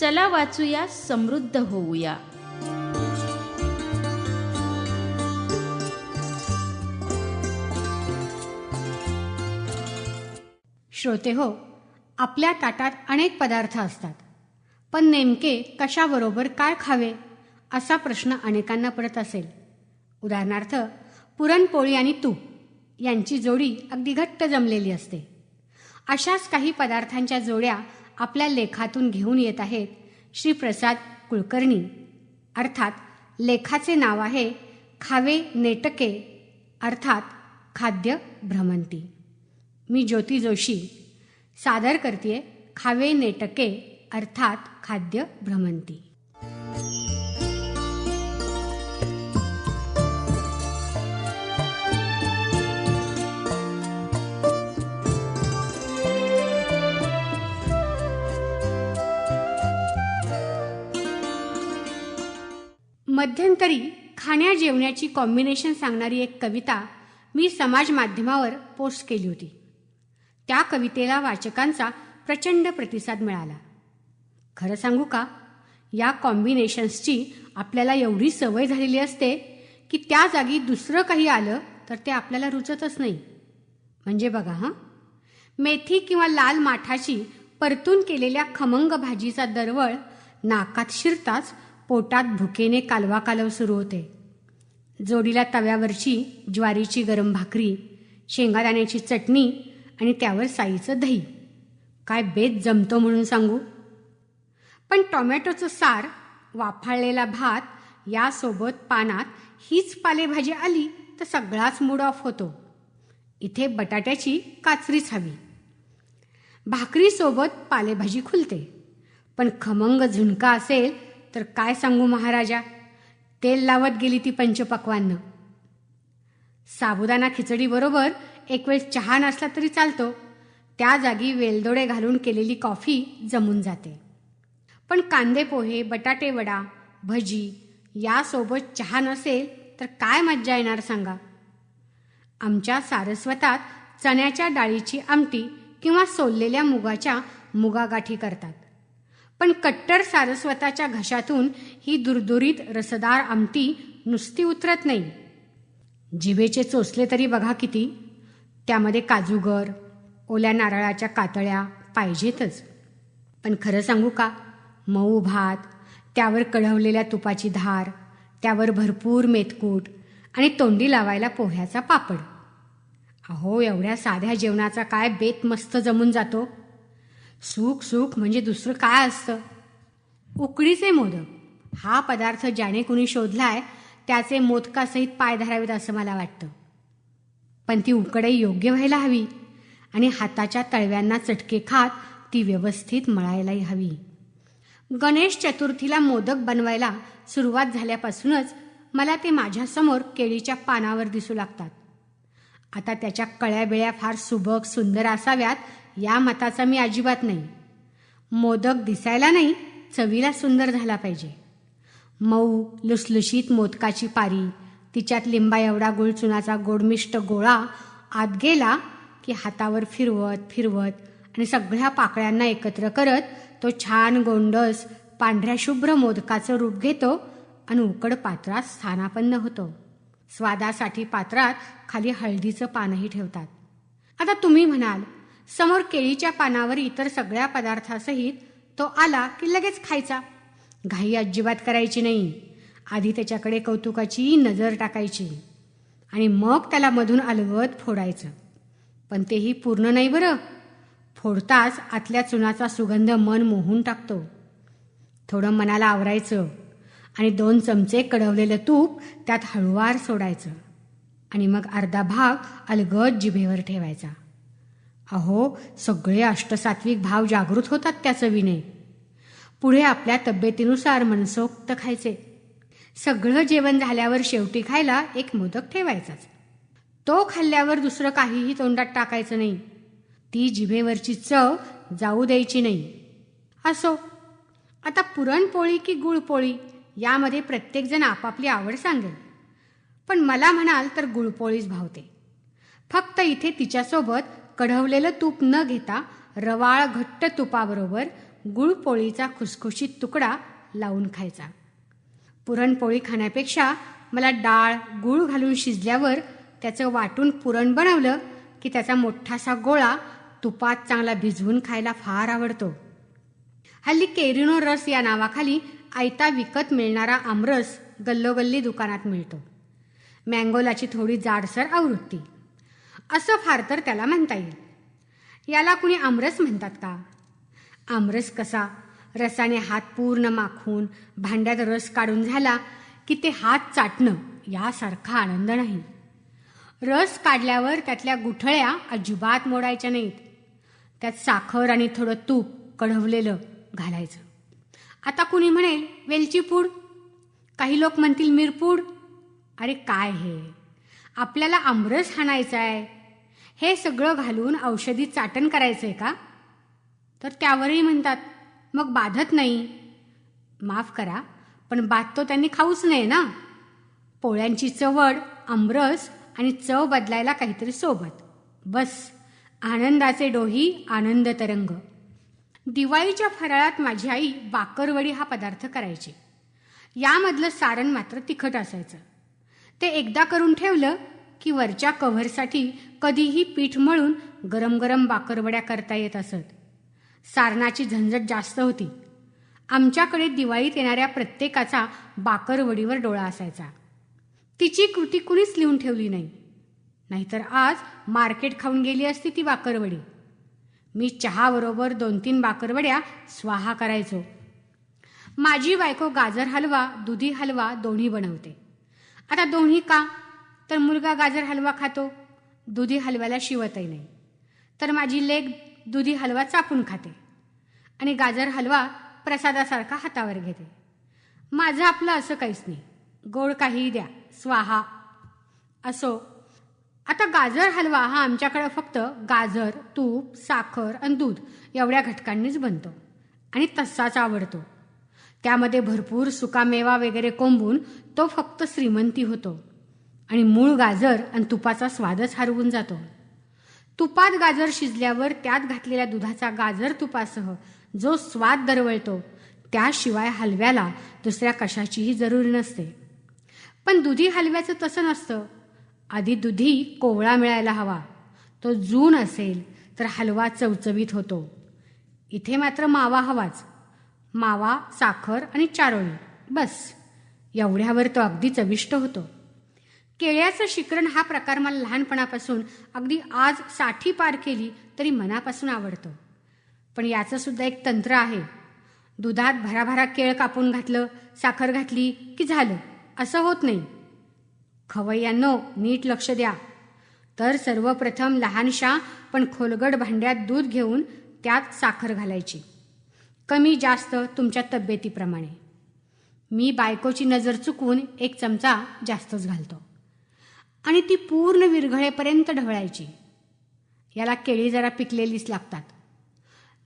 चला वाचूया समृद्ध होऊया. श्रोते हो आपल्या ताटात अनेक पदार्थ असतात. पण नेमके कशाबरोबर काय खावे असा प्रश्न अनेकांना पडत असेल. उदाहरणार्थ पुरणपोळी आणि तूप यांची जोडी अगदी घट्ट जमलेली असते. अशाच काही पदार्थांच्या जोड्या आपल्या लेखातून घेऊन येत आहेत श्री प्रसाद कुलकर्णी. अर्थात लेखाचे नाव आहे खावे नेटके अर्थात खाद्य भ्रमंती. मी ज्योती जोशी सादर करते खावे नेटके अर्थात खाद्य भ्रमंती. मध्यंतरी खाण्या जेवण्याची कॉम्बिनेशन सांगणारी एक कविता मी समाज माध्यमावर पोस्ट केली होती. त्या कवितेला वाचकांचा प्रचंड प्रतिसाद मिळाला. खरं सांगू का? या कॉम्बिनेशन्सची आपल्याला एवढी सवय झालेली असते की त्या जागी दुसरं काही आलं तर ते आपल्याला रुचतच नाही. म्हणजे बघा हां? मेथी किंवा लाल माठाची परतून केलेल्या खमंग भाजीचा दरवळ नाकात शिरताच पोटात भुकेने कालवा कालव सुरू होते. जोडीला तव्यावरची ज्वारीची गरम भाकरी शेंगादाण्याची चटणी आणि त्यावर साईचं दही. काय बेत जमतो म्हणून सांगू? पण टोमॅटोचं सार वाफाळलेला भात यासोबत पानात हीच पालेभाजी आली तर सगळाच मूड ऑफ होतो. इथे बटाट्याची काचरीच हवी. भाकरीसोबत पालेभाजी खुलते पण खमंग झुणका असेल तर काय सांगू महाराजा? तेल लावत गेली ती पंचपक्वान्न. साबुदाणा खिचडीबरोबर एक वेळ चहा नसला तरी चालतो. त्या जागी वेलदोडे घालून केलेली कॉफी जमून जाते. पण कांदे पोहे बटाटे वडा भजी यासोबत चहा नसेल तर काय मज्जा येणार सांगा? आमच्या सारस्वतात चण्याच्या डाळीची आमटी किंवा सोललेल्या मुगाच्या मुगागाठी करतात. पण कट्टर सारस्वताच्या घशातून ही दुरदुरीत रसदार आमटी नुसती उतरत नाही. जिभेचे चोचले तरी बघा किती. त्यामध्ये काजूगर ओल्या नारळाच्या कातळ्या पाहिजेतच. पण खरं सांगू का? मऊ भात त्यावर कढवलेल्या तुपाची धार त्यावर भरपूर मेतकूट आणि तोंडी लावायला पोह्याचा पापड. अहो एवढ्या साध्या जेवणाचा काय बेत मस्त जमून जातो? सुख सुख म्हणजे दुसरं काय असतं? उकडीचे मोदक. हा पदार्थ ज्याने कुणी शोधलाय त्याचे मोदकासहित पाय धरावेत असं मला वाटतं. पण ती उकडे योग्य व्हायला हवी आणि हाताच्या तळव्यांना चटके खात ती व्यवस्थित मळायलाही हवी. गणेश चतुर्थीला मोदक बनवायला सुरुवात झाल्यापासूनच मला ते माझ्यासमोर केळीच्या पानावर दिसू लागतात. आता त्याच्या कळ्याबिळ्या फार सुबक सुंदर असाव्यात या मताचा मी अजिबात नाही. मोदक दिसायला नाही चवीला सुंदर झाला पाहिजे. मऊ लुसलुशीत मोदकाची पारी तिच्यात लिंबा एवढा गुळचुनाचा गोडमिष्ट गोळा आत गेला की हातावर फिरवत फिरवत आणि सगळ्या पाकळ्यांना एकत्र करत तो छान गोंडस पांढऱ्या शुभ्र मोदकाचं रूप घेतो आणि उकड पात्रात स्थानापन्न होतो. स्वादासाठी पात्रात खाली हळदीचं पानही ठेवतात. आता तुम्ही म्हणाल समोर केळीच्या पानावर इतर सगळ्या पदार्थासहित तो आला की लगेच खायचा. घाई अजिबात करायची नाही. आधी त्याच्याकडे कौतुकाची नजर टाकायची आणि मग त्याला मधून अलगत फोडायचं. पण तेही पूर्ण नाही बरं. फोडताच आतल्या चुनाचा सुगंध मन मोहून टाकतो. थोडं मनाला आवरायचं आणि दोन चमचे कडवलेलं तूप त्यात हळुवार सोडायचं आणि मग अर्धा भाग अलगद जिभेवर ठेवायचा. अहो सगळे अष्टसात्विक भाव जागृत होतात त्या चवीने पुढे आपल्या तब्येतीनुसार मनसोक्त खायचे. सगळं जेवण झाल्यावर शेवटी खायला एक मोदक ठेवायचाच. तो खाल्ल्यावर दुसरं काहीही तोंडात टाकायचं नाही. ती जिभेवरची चव जाऊ द्यायची नाही. असो. आता पुरणपोळी की गुळपोळी यामध्ये प्रत्येकजण आपापली आवड सांगेल. पण मला म्हणाल तर गुळपोळीच भावते. फक्त इथे तिच्यासोबत कढवलेलं तूप न घेता रवाळ घट्ट तुपाबरोबर गुळपोळीचा खुसखुशीत तुकडा लावून खायचा. पुरणपोळी खाण्यापेक्षा मला डाळ गूळ घालून शिजल्यावर त्याचं वाटून पुरण बनवलं की त्याचा मोठासा गोळा तुपात चांगला भिजवून खायला फार आवडतो. हल्ली केरिनो रस या नावाखाली आयता विकत मिळणारा आमरस गल्लोगल्ली दुकानात मिळतो. मँगोलाची थोडी जाडसर आवृत्ती. असं फार तर त्याला म्हणता येईल. याला कुणी आमरस म्हणतात का? आमरस कसा? रसाने हात पूर्ण माखून भांड्यात रस काढून झाला की ते हात चाटणं यासारखा आनंद नाही. रस काढल्यावर त्यातल्या गुठळ्या अजिबात मोडायच्या नाहीत. त्यात साखर आणि थोडं तूप कढवलेलं घालायचं. आता कुणी म्हणेल वेलची पूड? काही लोक म्हणतील मिरपूड? अरे काय हे? आपल्याला आमरस हाणायचा आहे हे सगळं घालून औषधी चाटण करायचं आहे का? तर त्यावरही म्हणतात मग बाधत नाही. माफ करा पण बात तो त्यांनी खाऊच नाही ना. पोळ्यांची चवड आमरस आणि चव बदलायला काहीतरी सोबत. बस आनंदाचे डोही आनंद तरंग. दिवाळीच्या फराळात माझी आई बाकरवडी हा पदार्थ करायची. यामधलं सारण मात्र तिखट असायचं. ते एकदा करून ठेवलं की वरच्या कव्हरसाठी कधीही पीठ मळून गरम गरम बाकरवड्या करता येत असत. सारणाची झंझट जास्त होती. आमच्याकडे दिवाळीत येणाऱ्या प्रत्येकाचा बाकरवडीवर डोळा असायचा. तिची कृती कुणीच लिहून ठेवली नाही. नाहीतर आज मार्केट खाऊन गेली असती ती बाकरवडी. मी चहाबरोबर दोन तीन बाकरवड्या स्वाहा करायचो. माझी बायको गाजर हलवा दुधी हलवा दोन्ही बनवते. आता दोन्ही का? तर मुलगा गाजर हलवा खातो दुधी हलव्याला शिवतही नाही. तर माझी लेक दुधी हलवा चापून खाते आणि गाजर हलवा प्रसादासारखा हातावर घेते. माझं आपलं असं काहीच नाही. गोड काहीही द्या स्वाहा. असो आता गाजर हलवा हा आमच्याकडं फक्त गाजर तूप साखर आणि दूध एवढ्या घटकांनीच बनतो आणि तसाच आवडतो. त्यामध्ये भरपूर सुकामेवा वगैरे कोंबून तो फक्त श्रीमंती होतो. आणि मूळ गाजर आणि तुपाचा स्वादच हरवून जातो. तुपात गाजर शिजल्यावर त्यात घातलेल्या दुधाचा गाजर तुपासह जो स्वाद दरवळतो त्याशिवाय हलव्याला दुसऱ्या कशाचीही जरुरी नसते. पण दुधी हलव्याचं तसं नसतं. आधी दुधी कोवळा मिळायला हवा. तो जून असेल तर हलवा चवचवीत होतो. इथे मात्र मावा हवाच. मावा साखर आणि चारोळी बस. एवढ्यावर तो अगदी चविष्ट होतो. केळ्याचं शिकरण हा प्रकार मला लहानपणापासून अगदी आज साठी पार केली तरी मनापासून आवडतं. पण याचं सुद्धा एक तंत्र आहे. दुधात भराभरा केळ कापून घातलं साखर घातली की झालं असं होत नाही. खवय्यांनो नीट लक्ष द्या. तर सर्वप्रथम लहानशा पण खोलगड भांड्यात दूध घेऊन त्यात साखर घालायची. कमी जास्त तुमच्या तब्येतीप्रमाणे. मी बायकोची नजर चुकवून एक चमचा जास्तच घालतो. आणि ती पूर्ण विरघळेपर्यंत ढवळायची. याला केळी जरा पिकलेलीच लागतात.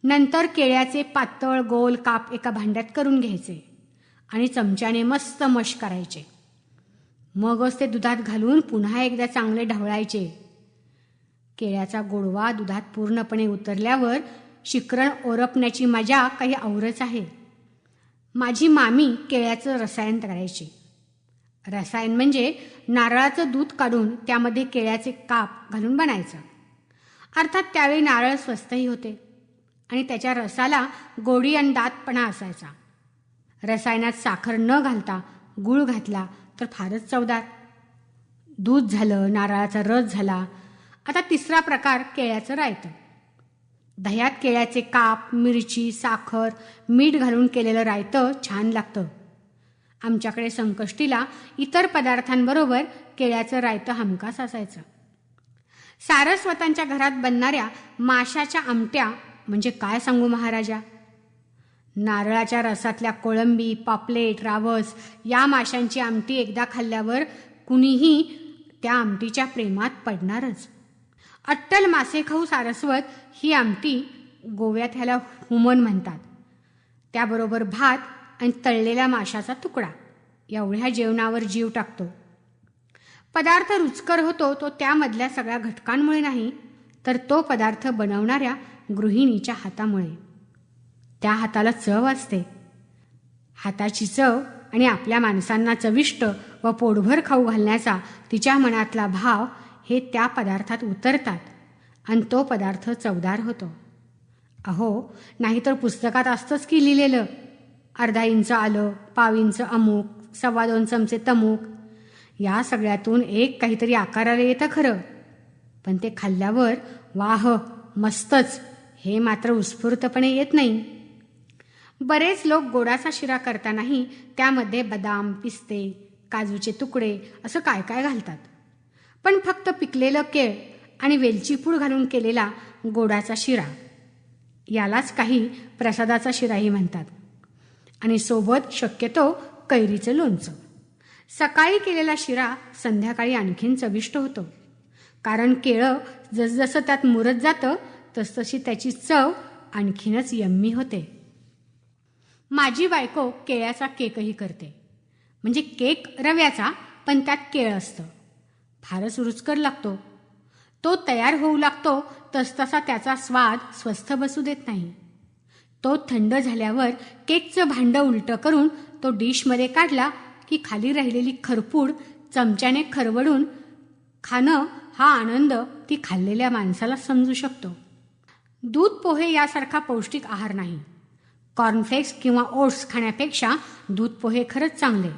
नंतर केळ्याचे पातळ गोल काप एका भांड्यात करून घ्यायचे आणि चमच्याने मस्त मश करायचे. मगच ते दुधात घालून पुन्हा एकदा चांगले ढवळायचे. केळ्याचा गोडवा दुधात पूर्णपणे उतरल्यावर शिकरण ओरपण्याची मजा काही औरच आहे. माझी मामी केळ्याचं रसायन करायची. रसायन म्हणजे नारळाचं दूध काढून त्यामध्ये केळ्याचे काप घालून बनायचं. अर्थात त्यावेळी नारळ स्वस्तही होते आणि त्याच्या रसाला गोडी आणि दातपणा असायचा. रसायनात साखर न घालता गूळ घातला तर फारच चवदार. दूध झालं नारळाचा रस झाला आता तिसरा प्रकार केळ्याचं रायतं. दह्यात केळ्याचे काप मिरची साखर मीठ घालून केलेलं रायतं छान लागतं. आमच्याकडे संकष्टीला इतर पदार्थांबरोबर केळ्याचं रायतं हमखास असायचं सारस्वतांच्या घरात बनणाऱ्या माशाच्या आमट्या म्हणजे काय सांगू महाराजा? नारळाच्या रसातल्या कोळंबी पापलेट रावस या माशांची आमटी एकदा खाल्ल्यावर कुणीही त्या आमटीच्या प्रेमात पडणारच. अट्टल मासे खाऊ सारस्वत ही आमटी गोव्यात ह्याला हुमन म्हणतात. त्याबरोबर भात आणि तळलेल्या माशाचा तुकडा. एवढ्या जेवणावर जीव टाकतो. पदार्थ रुचकर होतो तो त्यामधल्या सगळ्या घटकांमुळे नाही तर तो पदार्थ बनवणाऱ्या गृहिणीच्या हातामुळे. त्या हाताला चव असते. हाताची चव आणि आपल्या माणसांना चविष्ट व पोटभर खाऊ घालण्याचा तिच्या मनातला भाव हे त्या पदार्थात उतरतात आणि तो पदार्थ चवदार होतो. अहो नाहीतर पुस्तकात असतंच की लिहिलेलं अर्धा इंच आलं पाव इंच अमुक सव्वा दोन चमचे तमूक. या सगळ्यातून एक काहीतरी आकाराला येतं खरं. पण ते खाल्ल्यावर वाह मस्तच हे मात्र उत्स्फूर्तपणे येत नाही. बरेच लोक गोडाचा शिरा करतानाही त्यामध्ये बदाम पिस्ते काजूचे तुकडे असं काय काय घालतात. पण फक्त पिकलेलं केळ आणि वेलची पूड घालून केलेला गोडाचा शिरा. यालाच काही प्रसादाचा शिराही म्हणतात. आणि सोबत शक्यतो कैरीचं लोणचं. सकाळी केलेला शिरा संध्याकाळी आणखीन चविष्ट होतो. कारण केळं जसजसं त्यात मुरत जातं तसतशी त्याची चव आणखीनच यम्मी होते. माझी बायको केळ्याचा केकही करते. म्हणजे केक रव्याचा पण त्यात केळ असतं. फारच रुचकर लागतो. तो तयार होऊ लागतो तसतसा त्याचा स्वाद स्वस्थ बसू देत नाही. तो थंड झाल्यावर केकचं भांडं उलटं करून तो डिशमध्ये काढला की खाली राहिलेली खरपूड चमच्याने खरवडून खाणं हा आनंद ती खाल्लेल्या माणसाला समजू शकतो. दूध पोहे यासारखा पौष्टिक आहार नाही. कॉर्नफ्लेक्स किंवा ओट्स खाण्यापेक्षा दूध पोहे खरंच चांगले.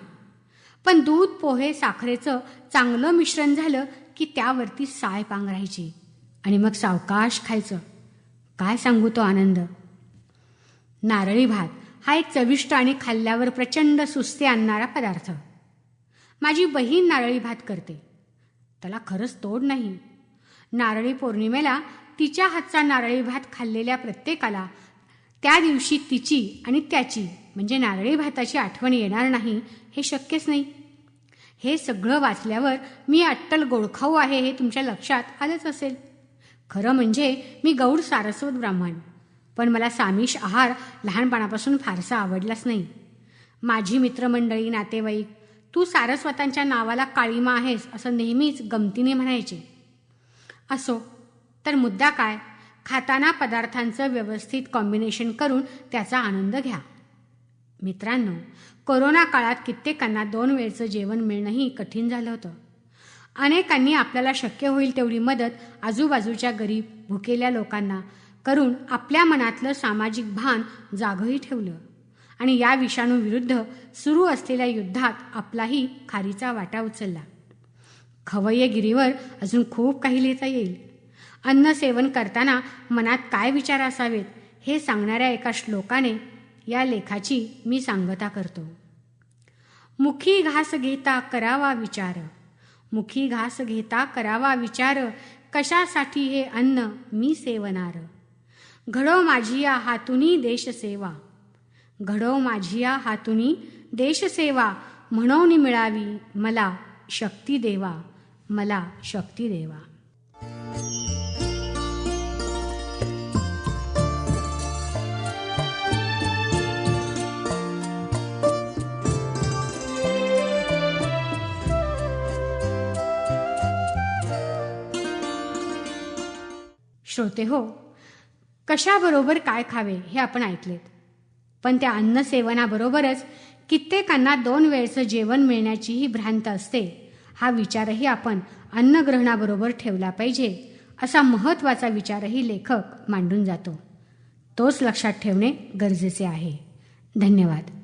पण दूध पोहे साखरेचं चांगलं मिश्रण झालं की त्यावरती साय पांघरायची आणि मग सावकाश खायचं. काय सांगू तो आनंद? नारळी भात हा एक चविष्ट आणि खाल्ल्यावर प्रचंड सुस्ती आणणारा पदार्थ. माझी बहीण नारळी भात करते. त्याला खरंच तोड नाही. नारळी पौर्णिमेला तिच्या हातचा नारळी भात खाल्लेल्या प्रत्येकाला त्या दिवशी तिची आणि त्याची म्हणजे नारळी भाताची आठवण येणार नाही हे शक्यच नाही. हे सगळं वाचल्यावर मी अट्टल गोडखाऊ आहे हे तुमच्या लक्षात आलंच असेल. खरं म्हणजे मी गौड सारस्वत ब्राह्मण. पण मला सामिष आहार लहानपणापासून फारसा आवडलाच नाही. माझी मित्रमंडळी नातेवाईक तू सारस्वतांच्या नावाला काळीमा आहेस असं नेहमीच गमतीने म्हणायचे. असो तर मुद्दा काय? खाताना पदार्थांचं व्यवस्थित कॉम्बिनेशन करून त्याचा आनंद घ्या. मित्रांनो कोरोना काळात कित्येकांना दोन वेळचं जेवण मिळणंही कठीण झालं होतं. अनेकांनी आपल्याला शक्य होईल तेवढी मदत आजूबाजूच्या गरीब भुकेल्या लोकांना करून आपल्या मनातलं सामाजिक भान जागही ठेवलं. आणि या विषाणूविरुद्ध सुरू असलेल्या युद्धात आपलाही खारीचा वाटा उचलला. खवय्यगिरीवर अजून खूप काही लिहिता येईल. अन्न सेवन करताना मनात काय विचार असावेत हे सांगणाऱ्या एका श्लोकाने या लेखाची मी सांगता करतो. मुखी घास घेता करावा विचार. मुखी घास घेता करावा विचार. कशासाठी हे अन्न मी सेवनार घडो माझिया हातुनी देशसेवा. घडो माझी या हातुनी देशसेवा. म्हणून मिळावी मला शक्ती देवा. मला शक्ती देवा. श्रोते हो कशाबरोबर काय खावे हे आपण ऐकलेत. पण त्या अन्नसेवनाबरोबरच कित्येकांना दोन वेळचं जेवण मिळण्याचीही भ्रांत असते. हा विचारही आपण अन्नग्रहणाबरोबर ठेवला पाहिजे असा महत्त्वाचा विचारही लेखक मांडून जातो. तोच लक्षात ठेवणे गरजेचे आहे. धन्यवाद.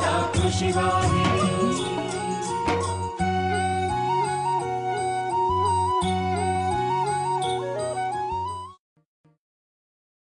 Shiva.